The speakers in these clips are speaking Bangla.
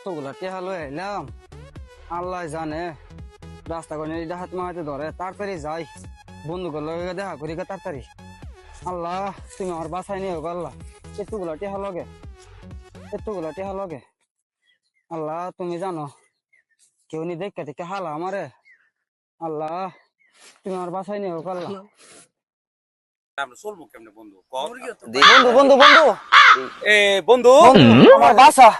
এতগুলা টেহা লয়ে এলাম আল্লাহ জানে রাস্তা করে এই হাত মাহাতে ধরে তাড়াতাড়ি যাই। বন্ধুগুলো লগে দেখা করি গে তাড়াতাড়ি। আল্লাহ তুমি আমার বাসায় নিয়ে হোক আল্লাহ। এতগুলা টেহা লগে এতগুলা টেহা লগে আল্লাহ তুমি জানো কেউ নি দেখতে দেখতে হালা আমারে। আল্লাহ তুমি আমার বাসায় নিয়ে হোক আল্লাহ। বন্ধু? বন্ধু বন্ধু বন্ধু। এ বন্ধু। বন্ধু, আমার বাসা।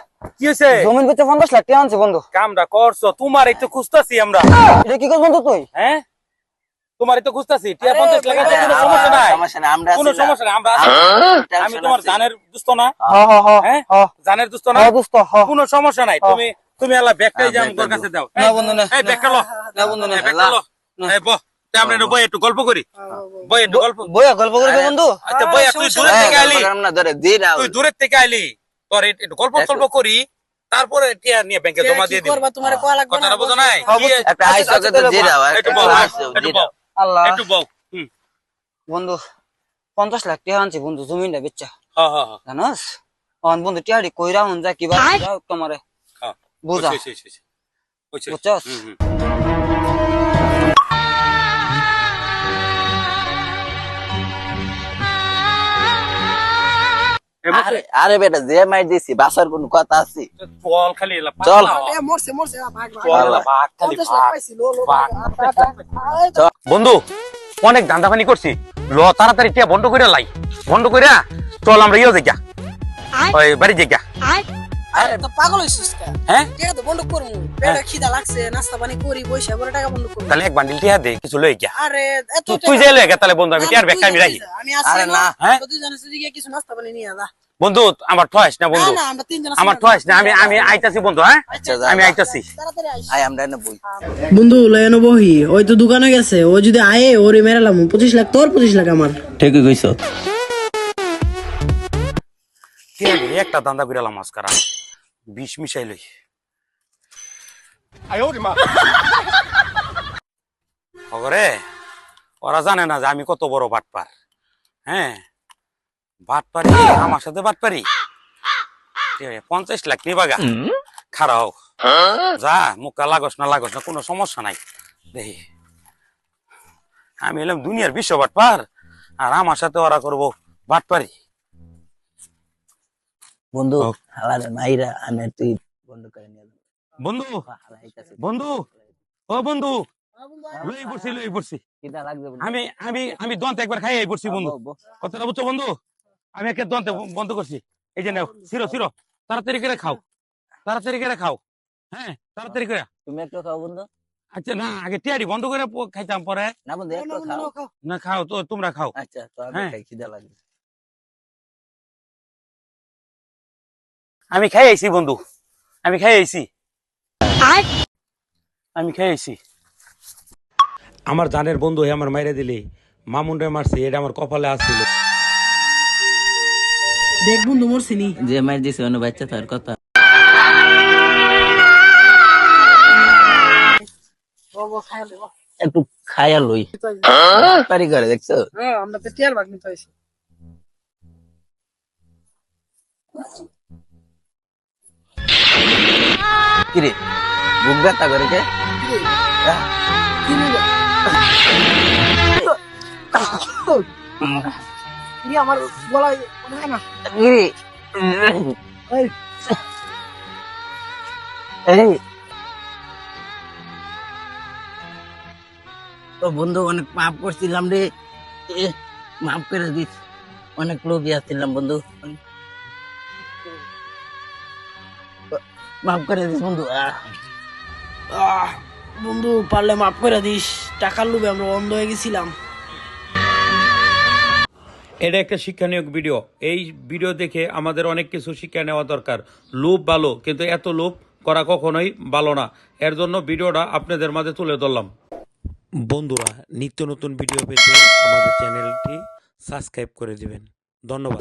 কি হয়েছে জমিন পেতে পঞ্চাশ লাখ টাকা আনছে বন্ধু। কামটা করছ তোমার এই তো খুঁজতাছি আমরা। এটা কি করছ বন্ধু তুই? হ্যাঁ? তোমার এই তো খুঁজতাছি টিয়া পঞ্চাশ লাখ আছে, কোনো সমস্যা নাই। সমস্যা নাই আমরা কোনো সমস্যা নাই আমরা আমি তোমার জানের দুস্থ না। হ হ হ হ্যাঁ? জানের দুস্থ না? হ কোনো সমস্যা নাই। তুমি তুমি ব্যাগটাই হ্যাঁ, তোর কাছে দাও। না বন্ধু, না, এই ব্যাগটা লো। না বন্ধু না ব্যাগটা লো। এই বহ। আমরা একটু বই একটু গল্প করি। বই একটু গল্প বইয়া গল্প করবে বন্ধু? আচ্ছা বই তুই দূরের হ্যাঁ, থেকে আইলি। তুই দূরের থেকে আইলি। তোর একটু গল্প গল্প করি। তারপরে টিয়ার নিয়ে ব্যাংকে জমা দিয়ে দিবি। কথাটা বুঝো নাই? একটা আইস ওকে তো দি দাও, একটু একটা একটু দি আল্লাহ। একটু বল বন্ধু পঞ্চাশ লাখ টাকা আনছি বন্ধু জমিনটা বেচা। হ্যাঁ হ্যাঁ জানোস? অন বন্ধু টিয়ারি কইরা হন যা কিবা যাও তোমারে। হ্যাঁ। বুঝা। বুঝছস? হুম, হুম। আরে বেটা যে মাই দিছি বাসার কোন কথা আছে। চল খালি চল। মরছে মরছে। বন্ধু অনেক ধান্দা পানি করছি। ল তাড়াতাড়ি টিয়া বন্ধ করে লাই। বন্ধ করে চল আমরা ইয়ে দেখা ওই বাড়ি দেখা আরে তো পাগল হইছিস হ্যাঁ? তো বন্ধ করমু পেটে খিদা লাগছে নাস্তা পানি করি বইসা পরে টাকা বন্ধ করমু তাহলে এক বান্ডিল টিয়া দে কিছু লই গিয়া। আরে এত তুই- টাকা- তুই যে লই গিয়া তাহলে বন্ধু আমি টিয়ার ব্যাগটা আমি রাখি। আমি আছি না। না, হ্যাঁ? তো গিয়ে কিছু নাস্তা পানি নিয়ে যা। বন্ধু আমার ঠয়েস না বন্ধু? না, না, আমরা। ঠয়েস না আমি আমি আইতাছি বন্ধু হ্যাঁ? আচ্ছা আমি আইতাছি। আই আমরা এনে বই। বন্ধু লয়নো বহি। ওই তো দোকানে গেছে ও যদি আয়ে ওরে মেরালাম পঁচিশ লাখ তোর পঁচিশ লাখ আমার। ঠিকই কইছ। একটা দান্দা কইরালাম মাস্কারা বিষ মিশাই লই। খবরে ওরা জানে না যে আমি কত বড় বাটপার হ্যাঁ? বাটপারি আমার সাথে বাটপারি পঞ্চাশ লাখ নিবাগা খারাও যা মুখা লাগস না লাগস না কোনো সমস্যা নাই। দেখি আমি এলাম দুনিয়ার বিশ্ব বাটপার আর আমার সাথে ওরা করব বাটপারি বন্ধু। মাইরা আনে তুই বন্ধ করে নিয়ে বন্ধু বন্ধু ও বন্ধু। লই পড়ছি লই পড়ছি। আমি আমি আমি দন্ত একবার খাই পড়ছি বন্ধু। কথাটা বুঝছ বন্ধু? আমি একে দন্তে বন্ধ করছি। এই যে নাও সিরো সিরো তাড়াতাড়ি করে খাও। তাড়াতাড়ি করে খাও। হ্যাঁ তাড়াতাড়ি করে। তুমি একটু খাও বন্ধু। আচ্ছা না আগে টিয়ারি বন্ধ করে খাইতাম পরে। না বন্ধু একটু খাও। না, খাও। তো তোমরা খাও। আচ্ছা তো আমি হ্যাঁ। খাই খিদা লাগবে আমি খাই আইছি বন্ধু। আমি খাই আইছি। আমি খাই আইছি। আমার জানের বন্ধু হয়ে আমার মাইরে দিলে। মামুন রে মারছে এটা আমার কপালে আসছিল। দেখ বন্ধু মরছি নি। যে মাই দিছে অন্য বাচ্চা তার কথা। একটু খায়া লই। পারি করে দেখছ? হ্যাঁ, আমরা তো টিয়ার ভাগ নিতে কিরে? বুক ব্যথা করে কে? কি নিবে? আমার গলায় মনে হয় না। কিরে এই, এই। তো বন্ধু অনেক মাফ করছিলাম রে। মাফ করে দিস। অনেক লোভী আসছিলাম বন্ধু। মাফ করে দিস বন্ধু। আহ। আহ, বন্ধু পারলে মাফ করে দিস। টাকার লোভে আমরা বন্ধ হয়ে গেছিলাম। এটা একটা শিক্ষণীয় ভিডিও। এই ভিডিও দেখে আমাদের অনেক কিছু শিক্ষা নেওয়া দরকার। লোভ ভালো, কিন্তু এত লোভ করা কখনোই ভালো না। এর জন্য ভিডিওটা আপনাদের মাঝে তুলে ধরলাম। বন্ধুরা, নিত্য নতুন ভিডিও পেতে আমাদের চ্যানেলটি সাবস্ক্রাইব করে দেবেন। ধন্যবাদ।